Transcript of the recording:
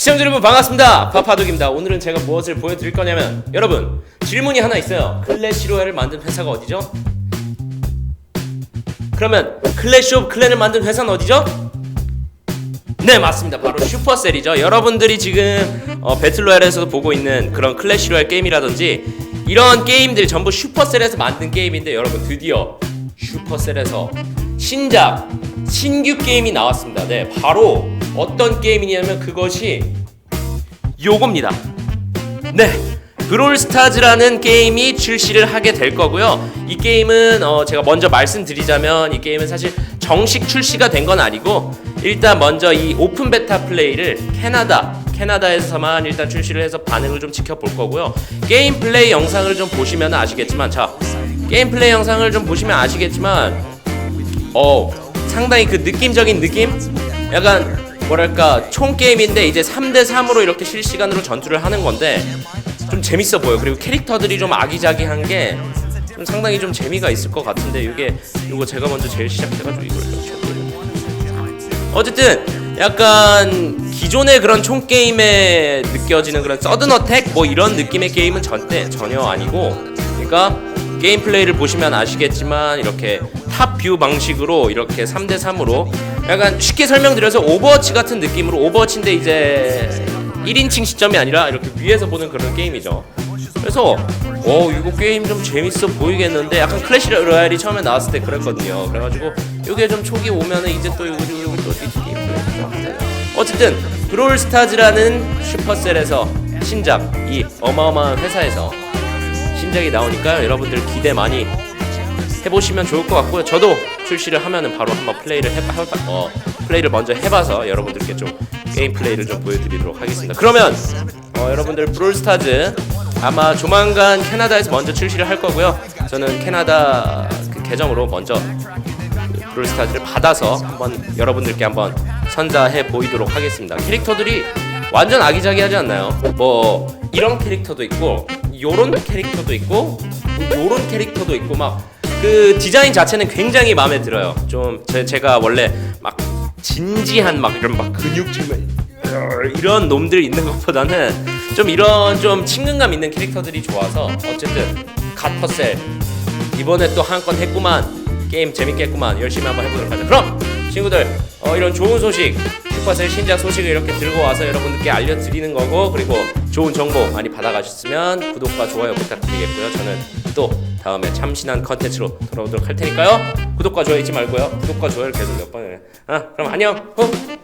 시청자 여러분 반갑습니다. 파파독입니다. 오늘은 제가 무엇을 보여드릴 거냐면 여러분 질문이 하나 있어요. 클래시 로얄을 만든 회사가 어디죠? 그러면 클래시 오브 클랜을 만든 회사는 어디죠? 네 맞습니다. 바로 슈퍼셀이죠. 여러분들이 지금 어, 배틀로얄에서 보고 있는 그런 클래시 로얄 게임이라든지 이런 게임들이 전부 슈퍼셀에서 만든 게임인데 여러분 드디어 슈퍼셀에서 신작 신규 게임이 나왔습니다. 네 바로 어떤 게임이냐면 그것이 요겁니다. 네. 브롤스타즈라는 게임이 출시를 하게 될 거고요. 이 게임은 어 제가 먼저 말씀드리자면 이 게임은 사실 정식 출시가 된 건 아니고 일단 먼저 이 오픈 베타 플레이를 캐나다 캐나다에서만 일단 출시를 해서 반응을 좀 지켜볼 거고요. 게임 플레이 영상을 좀 보시면 아시겠지만 자 게임 플레이 영상을 좀 보시면 아시겠지만 어 상당히 그 느낌적인 느낌 약간 뭐랄까 총 게임인데 이제 3대 3으로 이렇게 실시간으로 전투를 하는 건데 좀 재밌어 보여 그리고 캐릭터들이 좀 아기자기한 게 좀 상당히 좀 재미가 있을 것 같은데 이게 이거 제가 먼저 제일 시작해가지고 이걸 좀 쳐보려고. 어쨌든 약간 기존의 그런 총 게임에 느껴지는 그런 서든 어택 뭐 이런 느낌의 게임은 전대 전혀 아니고 그러니까 게임 플레이를 보시면 아시겠지만 이렇게 탑뷰 방식으로 이렇게 3대 3으로 약간 쉽게 설명드려서 오버워치 같은 느낌으로 오버워치인데 이제 1인칭 시점이 아니라 이렇게 위에서 보는 그런 게임이죠. 그래서 어 이거 게임 좀 재밌어 보이겠는데 약간 클래시 로얄이 처음에 나왔을 때 그랬거든요. 그래가지고 이게 좀 초기 오면은 이제 또 요거 요거 또 게임 어쨌든 브롤스타즈라는 슈퍼셀에서 신작 이 어마어마한 회사에서 신작이 나오니까 여러분들 기대 많이 해보시면 좋을 것 같고요. 저도 출시를 하면은 바로 한번 플레이를 해봐, 해봐 어, 플레이를 먼저 해봐서 여러분들께 좀 게임 플레이를 좀 보여드리도록 하겠습니다. 그러면 어, 여러분들 브롤스타즈 아마 조만간 캐나다에서 먼저 출시를 할 거고요. 저는 캐나다 그 계정으로 먼저 그 브롤스타즈를 받아서 한번 여러분들께 한번 선사해 보이도록 하겠습니다. 캐릭터들이 완전 아기자기하지 않나요? 뭐 이런 캐릭터도 있고 요런 캐릭터도 있고 요런 캐릭터도 있고 막 그 디자인 자체는 굉장히 마음에 들어요. 좀 제, 제가 원래 막 진지한 막 이런 막 근육질만 이런 놈들 있는 것보다는 좀 이런 좀 친근감 있는 캐릭터들이 좋아서 어쨌든 가터셀. 이번에 또 한 건 했구만. 게임 재밌게 했구만. 열심히 한번 해보도록 하자 그럼 친구들 어, 이런 좋은 소식 슈퍼셀 신작 소식을 이렇게 들고 와서 여러분들께 알려드리는 거고 그리고 좋은 정보 많이 받아가셨으면 구독과 좋아요 부탁드리겠고요. 저는 또 다음에 참신한 컨텐츠로 돌아오도록 할 테니까요. 구독과 좋아요 잊지 말고요. 구독과 좋아요를 계속 몇 번을 아 그럼 안녕. 후.